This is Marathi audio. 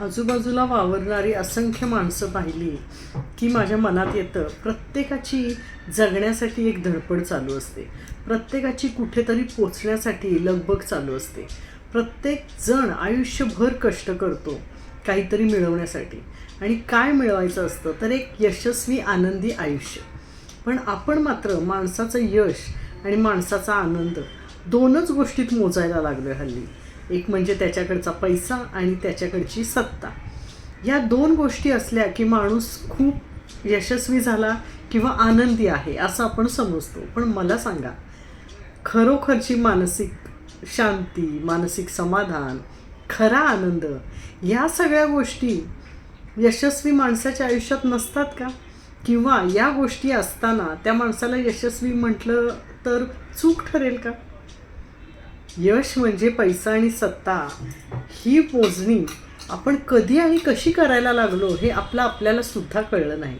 आजूबाजूला वावरणारी असंख्य माणसं पाहिली की माझ्या मनात येतं प्रत्येकाची जगण्यासाठी एक धडपड चालू असते. प्रत्येकाची कुठेतरी पोचण्यासाठी लगबग चालू असते. प्रत्येक जण आयुष्यभर कष्ट करतो काहीतरी मिळवण्यासाठी. आणि काय मिळवायचं असतं तर एक यशस्वी आनंदी आयुष्य. पण आपण मात्र माणसाचं यश आणि माणसाचा आनंद दोनच गोष्टीत मोजायला लागलो आहे हल्ली. एक म्हणजे त्याच्याकडचा पैसा आणि त्याच्याकडची सत्ता. या दोन गोष्टी असल्या की माणूस खूप यशस्वी झाला किंवा आनंदी आहे असं आपण समजतो. पण मला सांगा खरोखरची मानसिक शांती मानसिक समाधान खरा आनंद या सगळ्या गोष्टी यशस्वी माणसाच्या आयुष्यात नसतात का? किंवा या गोष्टी असताना त्या माणसाला यशस्वी म्हटलं तर चूक ठरेल का? यश म्हणजे पैसा आणि सत्ता. ही मोजणी आपण कधी आणि कशी करायला लागलो हे आपलं आपल्याला सुद्धा कळलं नाही.